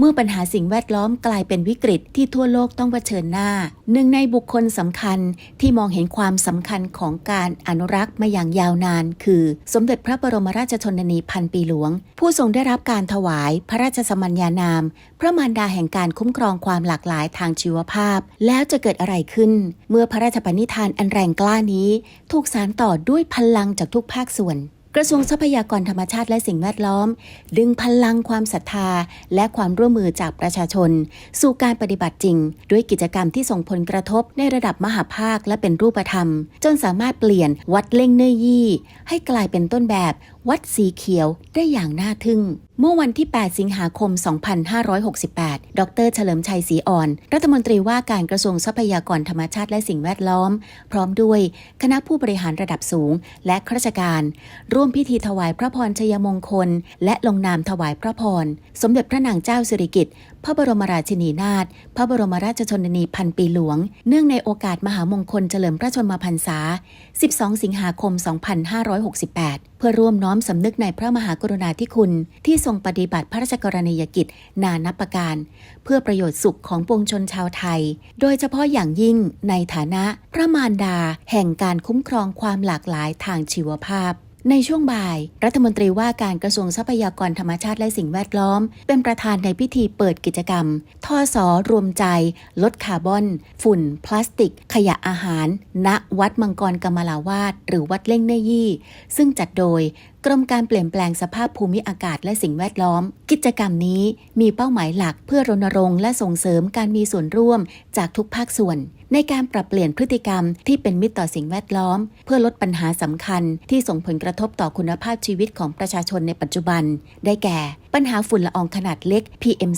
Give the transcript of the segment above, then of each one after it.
เมื่อปัญหาสิ่งแวดล้อมกลายเป็นวิกฤตที่ทั่วโลกต้องเผชิญหน้า หนึ่งในบุคคลสำคัญที่มองเห็นความสำคัญของการอนุรักษ์มาอย่างยาวนาน คือ สมเด็จพระบรมราชชนนีพันปีหลวง ผู้ทรงได้รับการถวายพระราชสมัญญานาม พระมารดาแห่งการคุ้มครองความหลากหลายทางชีวภาพ แล้วจะเกิดอะไรขึ้น เมื่อพระราชปณิธานอันแรงกล้านี้ ถูกสานต่อด้วยพลังจากทุกภาคส่วน กระทรวงทรัพยากรธรรมชาติและสิ่งแวดล้อม ดึงพลังความศรัทธา และความร่วมมือจากประชาชน สู่การปฏิบัติจริง ด้วยกิจกรรมที่ส่งผลกระทบในระดับมหาภาคและเป็นรูปธรรม จนสามารถเปลี่ยนวัดเล่งเนยยี่ ให้กลายเป็นต้นแบบ วัดสีเขียวได้อย่างน่าทึ่ง เมื่อวันที่ 8 สิงหาคม 2568 ดร เฉลิมชัยศรีอ่อน รัฐมนตรีว่าการกระทรวงทรัพยากรธรรมชาติและสิ่งแวดล้อม พร้อมด้วยคณะผู้บริหารระดับสูง และข้าราชการ ร่วมพิธีถวายพระพรชัยมงคล และลงนามถวายพระพร สมเด็จพระนางเจ้าสิริกิติ์พระบรมราชินีนาถพระบรมราชชนนีพันปีหลวง เนื่องในโอกาสมหามงคลเฉลิมพระชนมพรรษา 12 สิงหาคม 2568 เพื่อร่วมน้อมสำนึกในพระมหากรุณาธิคุณ ที่ทรงปฏิบัติพระราชกรณียกิจนานับประการ เพื่อประโยชน์สุขของปวงชนชาวไทย โดยเฉพาะอย่างยิ่งในฐานะพระมารดา แห่งการคุ้มครองความหลากหลายทางชีวภาพ ในช่วงบ่าย รัฐมนตรีว่าการกระทรวงทรัพยากรธรรมชาติและสิ่งแวดล้อม เป็นประธานในพิธีเปิดกิจกรรม ท่อสอรวมใจ ลดคาร์บอน ฝุ่น พลาสติก ขยะอาหาร ณวัดมังกรกมลาวาดหรือวัดเล่งเนยี่ ซึ่งจัดโดยกรมการเปลี่ยนแปลงสภาพภูมิอากาศและสิ่งแวดล้อม กิจกรรมนี้มีเป้าหมายหลักเพื่อรณรงค์และส่งเสริมการมีส่วนร่วมจากทุกภาคส่วน ในการปรับเปลี่ยนพฤติกรรมที่เป็นมิตรต่อสิ่งแวดล้อม เพื่อลดปัญหาสำคัญ ที่ส่งผลกระทบต่อคุณภาพชีวิตของประชาชนในปัจจุบัน ได้แก่ ปัญหาฝุ่นละอองขนาดเล็ก PM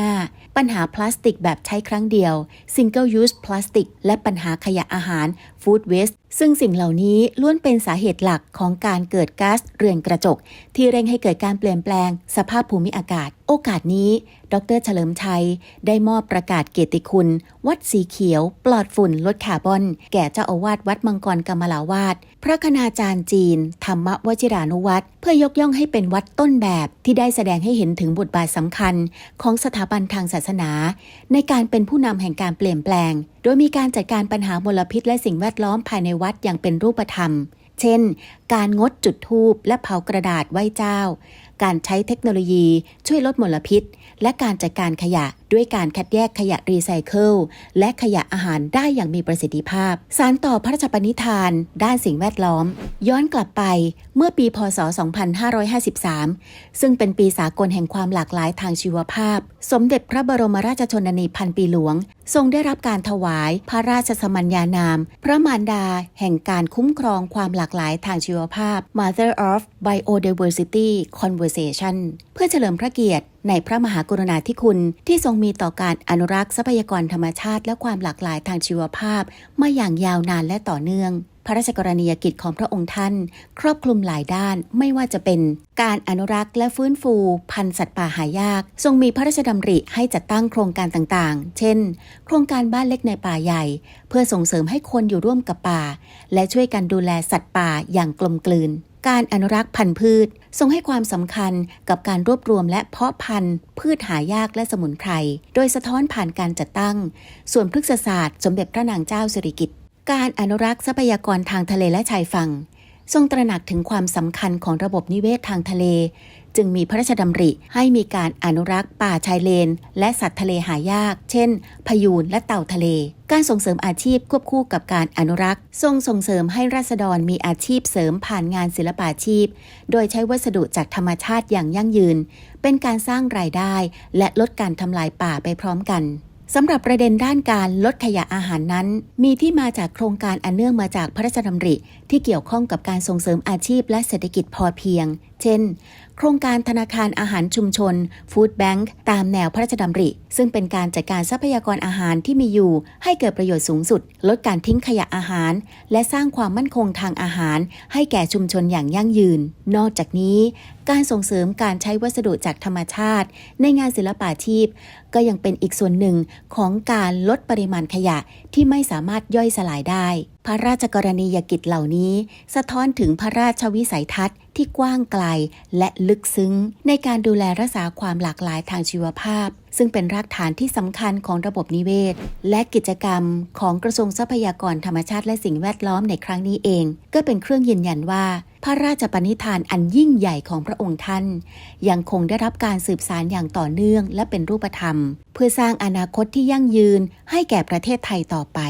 2.5 ปัญหาพลาสติกแบบใช้ครั้งเดียว Single Use Plastic และปัญหาขยะอาหาร ฟู้ดเวสต์ซึ่งสิ่งเหล่านี้ล้วนเป็นสาเหตุหลักของการเกิดก๊าซเรือนกระจก ที่เร่งให้เกิดการเปลี่ยนแปลงสภาพภูมิอากาศ โอกาสนี้ ดรเฉลิมชัย ได้มอบประกาศเกียรติคุณ วัดสีเขียว ปลอดฝุ่นลดคาร์บอน แก่เจ้าอาวาสวัดมังกรกำมลาวาด พระคณาจารย์จีน ธรรมวชิรานุวัตรเพื่อยกย่องให้เป็นวัดต้นแบบที่ได้แสดงให้เห็นถึงบทบาทสำคัญของสถาบันทางศาสนา ในการเป็นผู้นำแห่งการเปลี่ยนแปลง โดยมีการจัดการปัญหามลพิษและสิ่งแวดล้อมภายในวัดอย่างเป็นรูปธรรม เช่น การงดจุดธูปและเผากระดาษไหว้เจ้า การใช้เทคโนโลยีช่วยลดมลพิษ และการจัดการขยะด้วยการคัดแยกขยะรีไซเคิลและขยะอาหารได้อย่างมีประสิทธิภาพ สารต่อพระราชปณิธาน ด้านสิ่งแวดล้อม ย้อนกลับไปเมื่อปีพศ 2553 ซึ่งเป็นปีสากลแห่งความหลากหลายทางชีวภาพ สมเด็จพระบรมราชชนนีพันปีหลวง ทรงได้รับการถวายพระราชสมัญญานาม พระมารดา แห่งการคุ้มครองความหลากหลายทางชีวภาพ Mother of Biodiversity Conversation เพื่อเฉลิมพระเกียรติในพระมหากรุณาธิคุณที่ทรงมีต่อการอนุรักษ์ทรัพยากรธรรมชาติ และความหลากหลายทางชีวภาพมาอย่างยาวนานและต่อเนื่อง พระราชกรณียกิจของพระองค์ท่าน ครอบคลุมหลายด้านไม่ว่าจะเป็นการอนุรักษ์และฟื้นฟู พันธุ์สัตว์ป่าหายาก ทรงมีพระราชดำริให้จัดตั้งโครงการต่างๆ เช่น โครงการบ้านเล็กในป่าใหญ่ เพื่อส่งเสริมให้คนอยู่ร่วมกับป่า และช่วยกันดูแลสัตว์ป่าอย่างกลมกลืน การอนุรักษ์พันธุ์พืช ทรงให้ความสำคัญกับการรวบรวมและเพาะพันธุ์ พืชหายากและสมุนไพร โดยสะท้อนผ่านการจัดตั้ง ส่วนพฤกษศาสตร์ สมเด็จพระนางเจ้าสิริกิติ์ การอนุรักษ์ทรัพยากรทางทะเลและชายฝั่ง ทรงตระหนักถึงความสำคัญของระบบนิเวศทางทะเล จึงมีพระราชดำริให้มีการอนุรักษ์ป่าชายเลน และสัตว์ทะเลหายาก เช่น พยูนและเต่าทะเล การส่งเสริมอาชีพควบคู่กับการอนุรักษ์ ทรงส่งเสริมให้ราษฎรมีอาชีพเสริมผ่านงานศิลปาชีพ โดยใช้วัสดุจากธรรมชาติอย่างยั่งยืน เป็นการสร้างรายได้ และลดการทำลายป่าไปพร้อมกัน สำหรับประเด็นด้านการลดขยะอาหารนั้น มีที่มาจากโครงการอันเนื่องมาจากพระราชดำริ ที่เกี่ยวข้องกับการส่งเสริมอาชีพและเศรษฐกิจพอเพียง เช่น โครงการธนาคารอาหารชุมชน Food Bank ตามแนวพระราชดำริ ซึ่งเป็นการจัดการทรัพยากรอาหารที่มีอยู่ ให้เกิดประโยชน์สูงสุด ลดการทิ้งขยะอาหาร และสร้างความมั่นคงทางอาหาร ให้แก่ชุมชนอย่างยั่งยืน นอกจากนี้ การส่งเสริมการใช้วัสดุจากธรรมชาติ ในงานศิลปาชีพ ก็ยังเป็นอีกส่วนหนึ่งของการลดปริมาณขยะที่ไม่สามารถย่อยสลายได้พระราชกรณียกิจเหล่านี้ สะท้อนถึงพระราชวิสัยทัศน์ที่กว้างไกลและลึกซึ้ง ในการดูแลรักษาความหลากหลายทางชีวภาพ ซึ่งเป็นรากฐานที่สำคัญของระบบนิเวศ และกิจกรรมของกระทรวงทรัพยากรธรรมชาติและสิ่งแวดล้อมในครั้งนี้เอง ก็เป็นเครื่องยืนยันว่า พระราชปณิธานอันยิ่งใหญ่ของพระองค์ท่าน ยังคงได้รับการสืบสานอย่างต่อเนื่องและเป็นรูปธรรม เพื่อสร้างอนาคตที่ยั่งยืนให้แก่ประเทศไทยต่อไป